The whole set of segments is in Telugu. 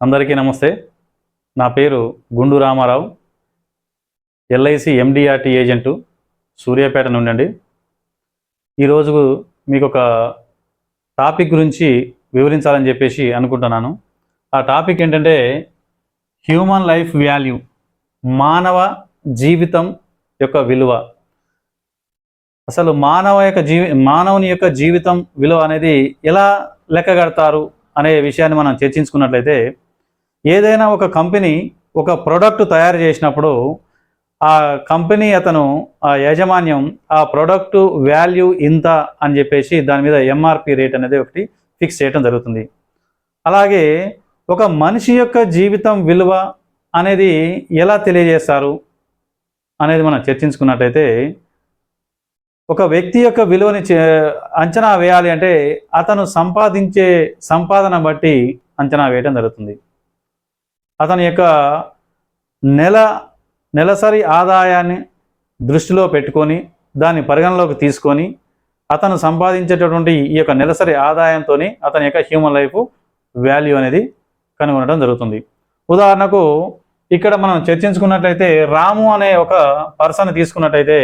అందరికీ నమస్తే. నా పేరు Gundu Ramarao. LIC MDRT agent Suryapet నుండి అండి ఈరోజు మీకు ఒక టాపిక్ గురించి వివరించాలని చెప్పేసి అనుకుంటున్నాను. ఆ టాపిక్ ఏంటంటే హ్యూమన్ లైఫ్ వాల్యూ మానవ జీవితం యొక్క విలువ. అసలు మానవ యొక్క జీవి మానవుని యొక్క జీవితం విలువ అనేది ఎలా లెక్కగడతారు అనే విషయాన్ని మనం చర్చించుకున్నట్లయితే ఏదైనా ఒక కంపెనీ ఒక ప్రోడక్ట్ తయారు చేసినప్పుడు ఆ కంపెనీ అతను ఆ యాజమాన్యం ఆ ప్రోడక్ట్ వాల్యూ ఇంత అని చెప్పేసి దాని మీద ఎంఆర్పి రేట్ అనేది ఒకటి ఫిక్స్ చేయడం జరుగుతుంది. అలాగే ఒక మనిషి యొక్క జీవితం విలువ అనేది ఎలా తెలియజేస్తారు అనేది మనం చర్చించుకున్నట్లయితే ఒక వ్యక్తి యొక్క విలువని చే- అంచనా వేయాలి అంటే అతను సంపాదించే సంపాదన బట్టి అంచనా వేయడం జరుగుతుంది. అతని యొక్క నెల నెలసరి ఆదాయాన్ని దృష్టిలో పెట్టుకొని దాన్ని పరిగణలోకి తీసుకొని అతను సంపాదించేటటువంటి ఈ యొక్క నెలసరి ఆదాయంతో అతని యొక్క హ్యూమన్ లైఫ్ వాల్యూ అనేది కనుగొనడం జరుగుతుంది. ఉదాహరణకు ఇక్కడ మనం చర్చించుకున్నట్లయితే రాము అనే ఒక పర్సన్ తీసుకున్నట్లయితే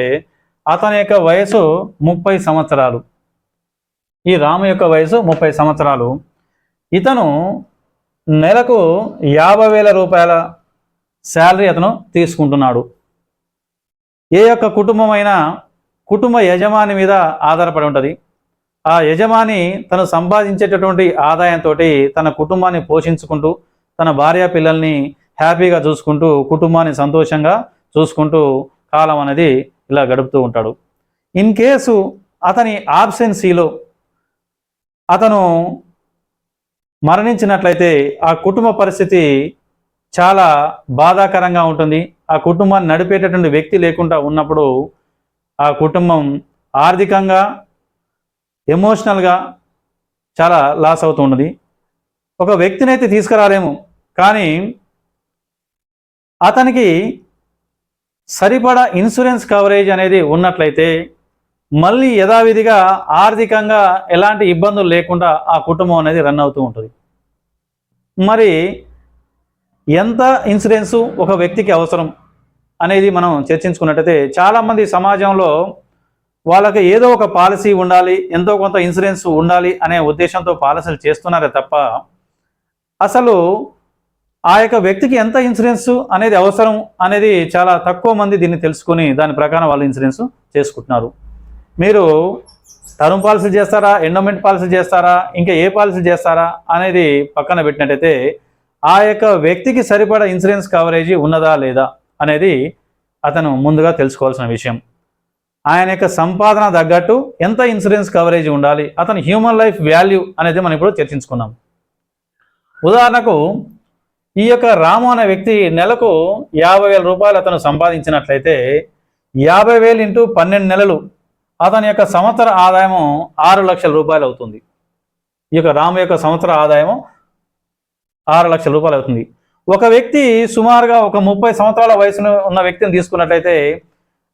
అతని యొక్క వయసు ముప్పై సంవత్సరాలు. ఈ రాము యొక్క వయసు ముప్పై సంవత్సరాలు. ఇతను నెలకు యాభై వేల రూపాయల శాలరీ అతను తీసుకుంటున్నాడు. ఏ యొక్క కుటుంబం కుటుంబ యజమాని మీద ఆధారపడి ఉంటుంది. ఆ యజమాని తను సంపాదించేటటువంటి ఆదాయంతో తన కుటుంబాన్ని పోషించుకుంటూ తన భార్య పిల్లల్ని హ్యాపీగా చూసుకుంటూ కుటుంబాన్ని సంతోషంగా చూసుకుంటూ కాలం అనేది ఇలా గడుపుతూ ఉంటాడు. ఇన్ కేసు అతని ఆబ్సెన్సీలో అతను మరణించినట్లయితే ఆ కుటుంబ పరిస్థితి చాలా బాధాకరంగా ఉంటుంది. ఆ కుటుంబాన్ని నడిపేటటువంటి వ్యక్తి లేకుండా ఉన్నప్పుడు ఆ కుటుంబం ఆర్థికంగా ఎమోషనల్గా చాలా లాస్ అవుతూ ఉన్నది. ఒక వ్యక్తిని అయితే తీసుకురాలేము కానీ అతనికి సరిపడా ఇన్సూరెన్స్ కవరేజ్ అనేది ఉన్నట్లయితే మళ్ళీ యథావిధిగా ఆర్థికంగా ఎలాంటి ఇబ్బందులు లేకుండా ఆ కుటుంబం అనేది రన్ అవుతూ ఉంటుంది. మరి ఎంత ఇన్సూరెన్సు ఒక వ్యక్తికి అవసరం అనేది మనం చర్చించుకున్నట్టయితే చాలామంది సమాజంలో వాళ్ళకి ఏదో ఒక పాలసీ ఉండాలి ఎంతో కొంత ఇన్సూరెన్స్ ఉండాలి అనే ఉద్దేశంతో పాలసీలు చేస్తున్నారే తప్ప అసలు ఆ యొక్క వ్యక్తికి ఎంత ఇన్సూరెన్స్ అనేది అవసరం అనేది చాలా తక్కువ మంది దీన్ని తెలుసుకొని దాని ప్రకారం వాళ్ళు ఇన్సూరెన్స్ చేసుకుంటున్నారు. మీరు టర్మ్ పాలసీ చేస్తారా ఎండోమెంట్ పాలసీ చేస్తారా ఇంకా ఏ పాలసీ చేస్తారా అనేది పక్కన పెట్టినట్టయితే ఆ యొక్క వ్యక్తికి సరిపడా ఇన్సూరెన్స్ కవరేజీ ఉన్నదా లేదా అనేది అతను ముందుగా తెలుసుకోవాల్సిన విషయం. ఆయన యొక్క సంపాదన తగ్గట్టు ఎంత ఇన్సూరెన్స్ కవరేజ్ ఉండాలి అతని హ్యూమన్ లైఫ్ వాల్యూ అనేది మనం ఇప్పుడు చర్చించుకున్నాం ఉదాహరణకు ఈ యొక్క రాము అనే వ్యక్తి నెలకు యాభై వేల రూపాయలు అతను సంపాదించినట్లయితే యాభై వేలు ఇంటూ పన్నెండు నెలలు అతని యొక్క సంవత్సర ఆదాయము ఆరు లక్షల రూపాయలు అవుతుంది. ఈ యొక్క రాము యొక్క సంవత్సర ఆదాయము ఆరు లక్షల రూపాయలు అవుతుంది. ఒక వ్యక్తి సుమారుగా ఒక ముప్పై సంవత్సరాల వయసును ఉన్న వ్యక్తిని తీసుకున్నట్లయితే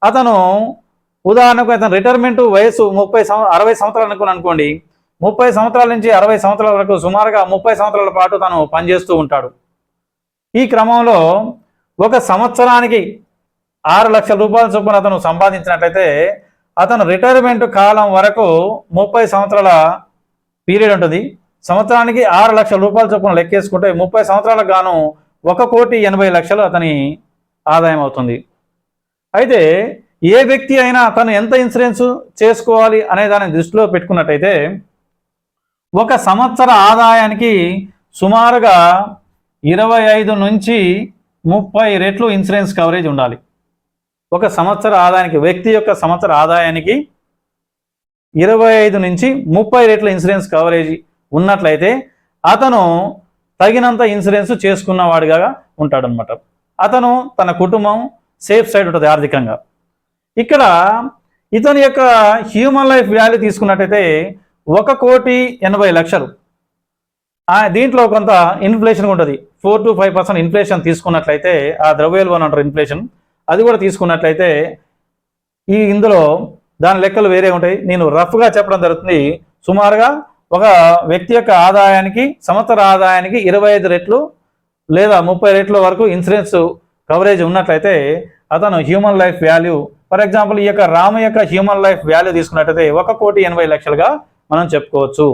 అతను ఉదాహరణకు అతను రిటైర్మెంట్ వయసు ముప్పై సంవ అరవై సంవత్సరాలు అనుకుని అనుకోండి. ముప్పై సంవత్సరాల నుంచి అరవై సంవత్సరాల వరకు సుమారుగా ముప్పై సంవత్సరాల పాటు తను పనిచేస్తూ ఉంటాడు. ఈ క్రమంలో ఒక సంవత్సరానికి ఆరు లక్షల రూపాయల చొప్పున అతను సంపాదించినట్లయితే అతను రిటైర్మెంట్ కాలం వరకు ముప్పై సంవత్సరాల పీరియడ్ ఉంటుంది. సంవత్సరానికి ఆరు లక్షల రూపాయల చొప్పున లెక్కేసుకుంటే ముప్పై సంవత్సరాలకు గాను ఒక కోటి ఎనభై లక్షలు అతని ఆదాయం అవుతుంది. అయితే ఏ వ్యక్తి అయినా తను ఎంత ఇన్సూరెన్స్ చేసుకోవాలి అనే దాన్ని దృష్టిలో పెట్టుకున్నట్టయితే ఒక సంవత్సర ఆదాయానికి సుమారుగా ఇరవై ఐదు నుంచి ముప్పై రెట్లు ఇన్సూరెన్స్ కవరేజ్ ఉండాలి. ఒక సంవత్సర ఆదాయానికి వ్యక్తి యొక్క సంవత్సర ఆదాయానికి ఇరవై ఐదు నుంచి ముప్పై రెట్ల ఇన్సూరెన్స్ కవరేజ్ ఉన్నట్లయితే అతను తగినంత ఇన్సూరెన్స్ చేసుకున్నవాడిగా ఉంటాడనమాట అతను తన కుటుంబం సేఫ్ సైడ్ ఉంటుంది ఆర్థికంగా. ఇక్కడ ఇతని యొక్క హ్యూమన్ లైఫ్ వాల్యూ తీసుకున్నట్టయితే ఒక కోటి ఎనభై లక్షలు. దీంట్లో కొంత ఇన్ఫ్లేషన్ ఉంటుంది. Four to five percent inflation తీసుకున్నట్లయితే ఆ ద్రవ్యోల్బణం అంటారు ఇన్ఫ్లేషన్. అది కూడా తీసుకున్నట్లయితే ఈ ఇందులో దాని లెక్కలు వేరే ఉంటాయి. నేను రఫ్గా చెప్పడం జరుగుతుంది. సుమారుగా ఒక వ్యక్తి యొక్క ఆదాయానికి సంవత్సర ఆదాయానికి ఇరవై ఐదు రెట్లు లేదా ముప్పై రెట్ల వరకు ఇన్సూరెన్స్ కవరేజ్ ఉన్నట్లయితే అతను human life value for example ఈ యొక్క రాము యొక్క హ్యూమన్ లైఫ్ వాల్యూ తీసుకున్నట్లయితే ఒక కోటి ఎనభై లక్షలుగా మనం చెప్పుకోవచ్చు.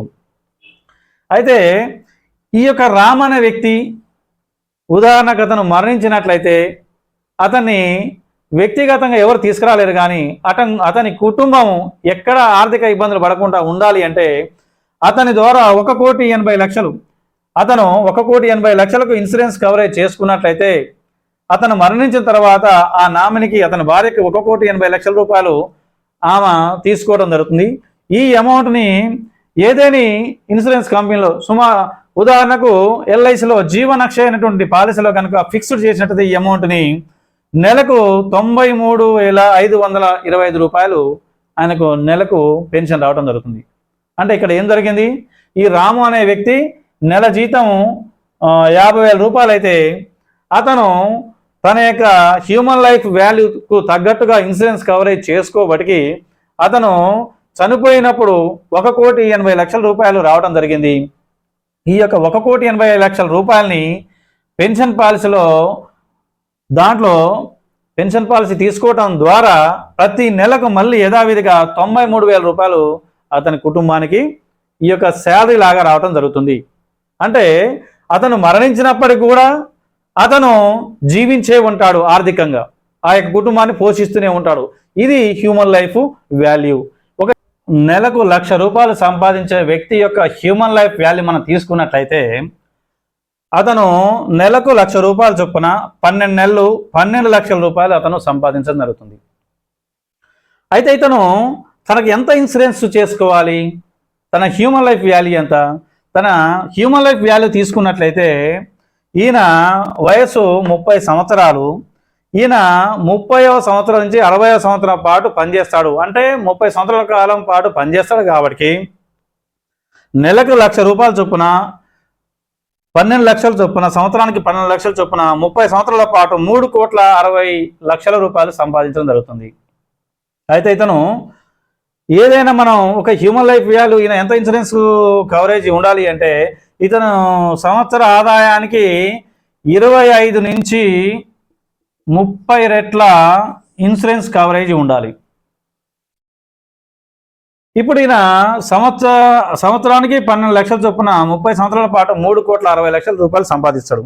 అయితే ఈ యొక్క రామ్ అనే వ్యక్తి ఉదాహరణకు అతను మరణించినట్లయితే అతన్ని వ్యక్తిగతంగా ఎవరు తీసుకురాలేరు కానీ అతను అతని కుటుంబం ఎక్కడ ఆర్థిక ఇబ్బందులు పడకుండా ఉండాలి అంటే అతని ద్వారా ఒక కోటి ఎనభై లక్షలు అతను ఒక కోటి ఎనభై లక్షలకు ఇన్సూరెన్స్ కవరేజ్ చేసుకున్నట్లయితే అతను మరణించిన తర్వాత ఆ నామినికి అతని భార్యకి ఒక కోటి ఎనభై లక్షల రూపాయలు ఆమె తీసుకోవడం జరుగుతుంది. ఈ అమౌంట్ని ఏదేని ఇన్సూరెన్స్ కంపెనీలో సుమా ఉదాహరణకు ఎల్ఐసిలో జీవనక్ష అయినటువంటి పాలసీలో కనుక ఫిక్స్డ్ చేసినట్టు ఈ అమౌంట్ని నెలకు తొంభై మూడు వేల ఐదు వందల ఇరవై ఐదు రూపాయలు ఆయనకు నెలకు పెన్షన్ రావడం జరుగుతుంది. అంటే ఇక్కడ ఏం జరిగింది? ఈ రాము అనే వ్యక్తి నెల జీతం యాభై వేల రూపాయలు అయితే అతను తన యొక్క హ్యూమన్ లైఫ్ వాల్యూకు తగ్గట్టుగా ఇన్సూరెన్స్ కవరేజ్ చేసుకోబట్టి అతను చనిపోయినప్పుడు ఒక కోటి ఎనభై లక్షల రూపాయలు రావడం జరిగింది. ఈ యొక్క ఒక కోటి ఎనభై లక్షల రూపాయలని పెన్షన్ పాలసీలో దాంట్లో పెన్షన్ పాలసీ తీసుకోవటం ద్వారా ప్రతి నెలకు మళ్ళీ యథావిధిగా తొంభై మూడు వేల రూపాయలు అతని కుటుంబానికి ఈ యొక్క శాలరీ లాగా రావటం జరుగుతుంది. అంటే అతను మరణించినప్పటికి కూడా అతను జీవించే ఉంటాడు ఆర్థికంగా. ఆ యొక్క కుటుంబాన్ని పోషిస్తూనే ఉంటాడు. ఇది హ్యూమన్ లైఫ్ వాల్యూ. ఒక నెలకు లక్ష రూపాయలు సంపాదించే వ్యక్తి యొక్క హ్యూమన్ లైఫ్ వాల్యూ మనం తీసుకున్నట్లయితే అతను నెలకు లక్ష రూపాయలు చొప్పున పన్నెండు నెలలు పన్నెండు లక్షల రూపాయలు అతను సంపాదించడం జరుగుతుంది. అయితే ఇతను తనకు ఎంత ఇన్సూరెన్స్ చేసుకోవాలి? తన హ్యూమన్ లైఫ్ వాల్యూ ఎంత? తన హ్యూమన్ లైఫ్ వాల్యూ తీసుకున్నట్లయితే ఈయన వయసు ముప్పై సంవత్సరాలు. ఈయన ముప్పైవ సంవత్సరం నుంచి అరవయో సంవత్సరం పాటు పనిచేస్తాడు. అంటే ముప్పై సంవత్సరాల కాలం పాటు పనిచేస్తాడు కాబట్టి నెలకు లక్ష రూపాయలు చొప్పున పన్నెండు లక్షల చొప్పున సంవత్సరానికి పన్నెండు లక్షల చొప్పున ముప్పై సంవత్సరాల పాటు మూడు కోట్ల అరవై లక్షల రూపాయలు సంపాదించడం జరుగుతుంది. అయితే ఇతను ఏదైనా మనం ఒక హ్యూమన్ లైఫ్ వాల్యూ ఈయన ఎంత ఇన్సూరెన్స్ కవరేజ్ ఉండాలి అంటే ఇతను సంవత్సర ఆదాయానికి ఇరవై ఐదు నుంచి ముప్పై రెట్ల ఇన్సూరెన్స్ కవరేజ్ ఉండాలి. ఇప్పుడు ఈయన సంవత్సర సంవత్సరానికి పన్నెండు లక్షల చొప్పున ముప్పై సంవత్సరాల పాటు మూడు కోట్ల అరవై లక్షల రూపాయలు సంపాదిస్తాడు.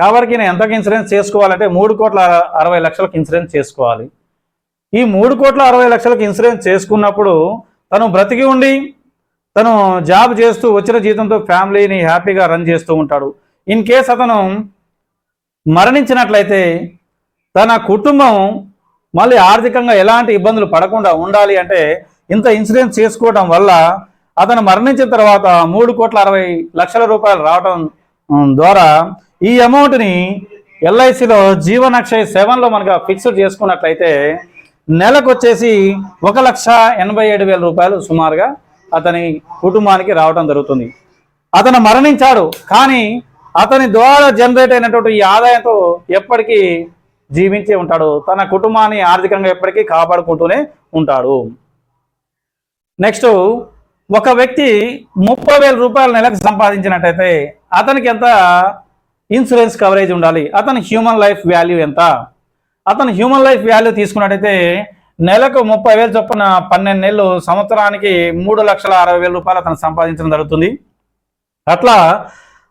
కాబట్టి ఈయన ఎంతకు ఇన్సూరెన్స్ చేసుకోవాలంటే మూడు కోట్ల అరవై లక్షలకు ఇన్సూరెన్స్ చేసుకోవాలి. ఈ మూడు కోట్ల అరవై లక్షలకు ఇన్సూరెన్స్ చేసుకున్నప్పుడు తను బ్రతికి ఉండి తను జాబ్ చేస్తూ వచ్చిన జీతంతో ఫ్యామిలీని హ్యాపీగా రన్ చేస్తూ ఉంటాడు. ఇన్ కేస్ అతను మరణించినట్లయితే తన కుటుంబం మళ్ళీ ఆర్థికంగా ఎలాంటి ఇబ్బందులు పడకుండా ఉండాలి అంటే ఇంత ఇన్సూరెన్స్ చేసుకోవడం వల్ల అతను మరణించిన తర్వాత మూడు కోట్ల అరవై లక్షల రూపాయలు రావడం ద్వారా ఈ అమౌంట్ని ఎల్ఐసిలో జీవనక్షయ్ సెవెన్లో మనకు ఫిక్స్డ్ చేసుకున్నట్లయితే నెలకు వచ్చేసి ఒక లక్ష ఎనభై ఏడు వేల రూపాయలు సుమారుగా అతని కుటుంబానికి రావడం జరుగుతుంది. అతను మరణించాడు కానీ అతని ద్వారా జనరేట్ అయినటువంటి ఈ ఆదాయంతో ఎప్పటికీ జీవించే ఉంటాడు. తన కుటుంబాన్ని ఆర్థికంగా ఎప్పటికీ కాపాడుకుంటూనే ఉంటాడు. నెక్స్ట్ ఒక వ్యక్తి ముప్పై వేల రూపాయలు నెలకు సంపాదించినట్టయితే అతనికి ఎంత? ఇన్సూరెన్స్ కవరేజ్ ఉండాలి. అతని హ్యూమన్ లైఫ్ వాల్యూ ఎంత? అతను హ్యూమన్ లైఫ్ వాల్యూ తీసుకున్నట్టయితే నెలకు ముప్పై వేలు చొప్పున పన్నెండు నెలలు సంవత్సరానికి మూడు లక్షల అరవై వేల రూపాయలు అతను సంపాదించడం జరుగుతుంది. అట్లా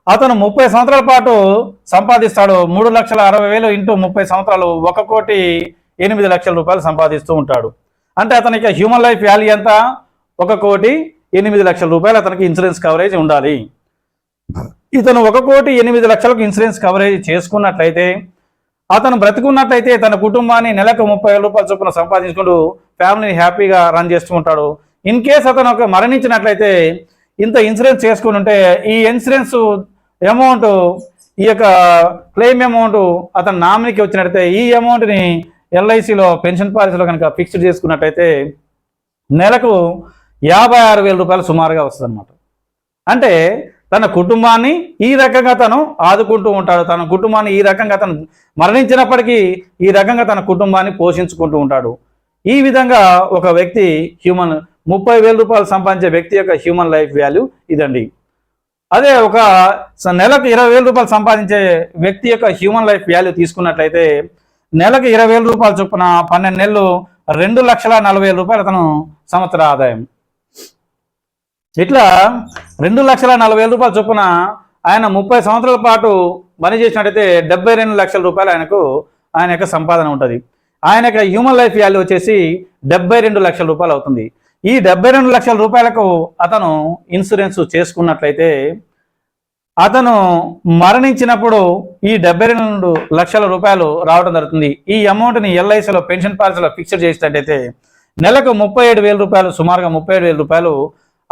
అతను ముప్పై సంవత్సరాల పాటు సంపాదిస్తాడు. మూడు లక్షల అరవై వేలు ఇంటూ ముప్పై సంవత్సరాలు ఒక కోటి ఎనిమిది లక్షల రూపాయలు సంపాదిస్తూ ఉంటాడు. అంటే అతనికి హ్యూమన్ లైఫ్ వాల్యూ ఎంత? ఒక కోటి ఎనిమిది లక్షల రూపాయలు అతనికి ఇన్సూరెన్స్ కవరేజ్ ఉండాలి. ఇతను ఒక కోటి ఎనిమిది లక్షలకు ఇన్సూరెన్స్ కవరేజ్ చేసుకున్నట్లయితే అతను బ్రతికున్నట్లయితే తన కుటుంబాన్ని నెలకు ముప్పై రూపాయల చొప్పున సంపాదించుకుంటూ ఫ్యామిలీని హ్యాపీగా రన్ చేస్తూ ఉంటాడు. ఇన్ కేస్ అతను ఒక మరణించినట్లయితే ఇంత ఇన్సూరెన్స్ చేసుకుని ఉంటే ఈ ఇన్సూరెన్స్ అమౌంట్ ఈ యొక్క క్లెయిమ్ అమౌంట్ అతని నామినీకి వచ్చినట్లయితే ఈ అమౌంట్ని ఎల్ఐసిలో పెన్షన్ పాలసీలో కనుక ఫిక్స్డ్ చేసుకున్నట్లయితే నెలకు యాభై ఆరు వేల రూపాయలు సుమారుగా వస్తుంది అనమాట అంటే తన కుటుంబాన్ని ఈ రకంగా తను ఆదుకుంటూ ఉంటాడు. తన కుటుంబాన్ని ఈ రకంగా తను మరణించినప్పటికీ ఈ రకంగా తన కుటుంబాన్ని పోషించుకుంటూ ఉంటాడు. ఈ విధంగా ఒక వ్యక్తి హ్యూమన్ ముప్పై వేల రూపాయలు సంపాదించే వ్యక్తి యొక్క హ్యూమన్ లైఫ్ వాల్యూ ఇదండి. అదే ఒక స- నెలకు ఇరవై వేల రూపాయలు సంపాదించే వ్యక్తి యొక్క హ్యూమన్ లైఫ్ వాల్యూ తీసుకున్నట్లయితే నెలకు ఇరవై వేల రూపాయలు చొప్పున పన్నెండు నెలలు రెండు లక్షల నలభై వేల రూపాయలు అతను సంవత్సర ఆదాయం. ఇట్లా రెండు లక్షల నలభై వేల రూపాయల చొప్పున ఆయన ముప్పై సంవత్సరాల పాటు పని చేసినట్టయితే డెబ్బై రెండు లక్షల రూపాయలు ఆయనకు ఆయన యొక్క సంపాదన ఉంటుంది. ఆయన యొక్క హ్యూమన్ లైఫ్ వాల్యూ వచ్చేసి డెబ్బై రెండు లక్షల రూపాయలు అవుతుంది. ఈ డెబ్బై రెండు లక్షల రూపాయలకు అతను ఇన్సూరెన్స్ చేసుకున్నట్లయితే అతను మరణించినప్పుడు ఈ డెబ్బై రెండు లక్షల రూపాయలు రావడం జరుగుతుంది. ఈ అమౌంట్ని ఎల్ఐసిలో పెన్షన్ పాలసీలో ఫిక్స్డ్ చేసినట్టయితే నెలకు ముప్పై ఏడు వేల రూపాయలు సుమారుగా ముప్పై ఏడు వేల రూపాయలు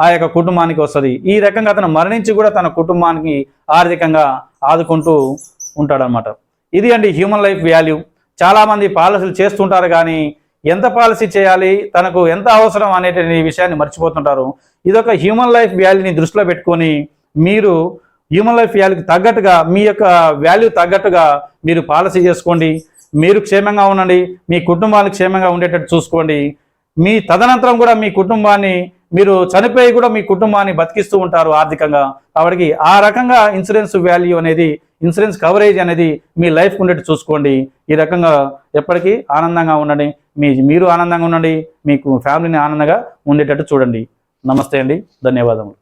ఆ యొక్క కుటుంబానికి వస్తుంది. ఈ రకంగా అతను మరణించి కూడా తన కుటుంబానికి ఆర్థికంగా ఆదుకుంటూ ఉంటాడనమాట ఇది అండి హ్యూమన్ లైఫ్ వాల్యూ చాలామంది పాలసీలు చేస్తుంటారు కానీ ఎంత పాలసీ చేయాలి తనకు ఎంత అవసరం అనేటువంటి విషయాన్ని మర్చిపోతుంటారు. ఇదొక హ్యూమన్ లైఫ్ వాల్యూని దృష్టిలో పెట్టుకొని మీరు హ్యూమన్ లైఫ్ వాల్యూకి తగ్గట్టుగా మీ యొక్క వాల్యూ తగ్గట్టుగా మీరు పాలసీ చేసుకోండి. మీరు క్షేమంగా ఉండండి. మీ కుటుంబానికి క్షేమంగా ఉండేటట్టు చూసుకోండి. మీ తదనంతరం కూడా మీ కుటుంబాన్ని మీరు చనిపోయి కూడా మీ కుటుంబాన్ని బతికిస్తూ ఉంటారు ఆర్థికంగా. కాబట్టి ఆ రకంగా ఇన్సూరెన్స్ వాల్యూ అనేది ఇన్సూరెన్స్ కవరేజ్ అనేది మీ లైఫ్ ఉండేట్టు చూసుకోండి. ఈ రకంగా ఎప్పటికీ ఆనందంగా ఉండండి. మీ మీరు ఆనందంగా ఉండండి. మీకు ఫ్యామిలీని ఆనందంగా ఉండేటట్టు చూడండి. నమస్తే అండి. ధన్యవాదములు.